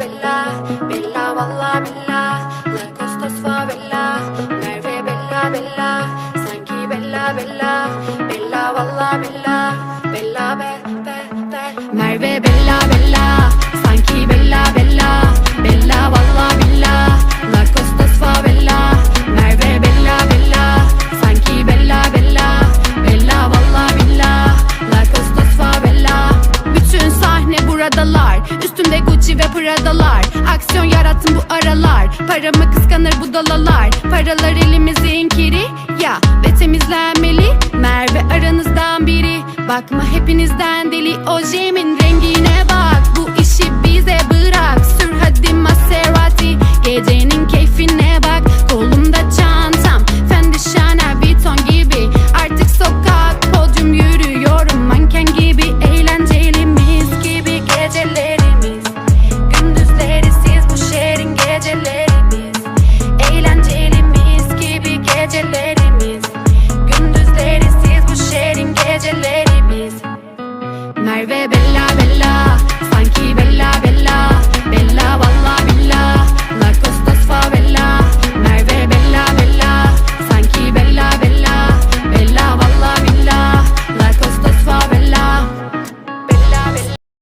Bella Bella Bella valla Bella. La Costas Favela Merve Bella Bella. Sanki Bella Bella. Bella valla Bella. Bella be be be. Merve Bella Bella. Sanki Bella Bella Bella buradalar Üstümde Gucci ve Prada'lar. Aksiyon yarattım bu aralar. Paramı kıskanır bu dalalar. Paralar elimizin kiri Ya ve temizlenmeli. Merve aranızdan biri. Bakma hepinizden deli. Ojemin rengine bak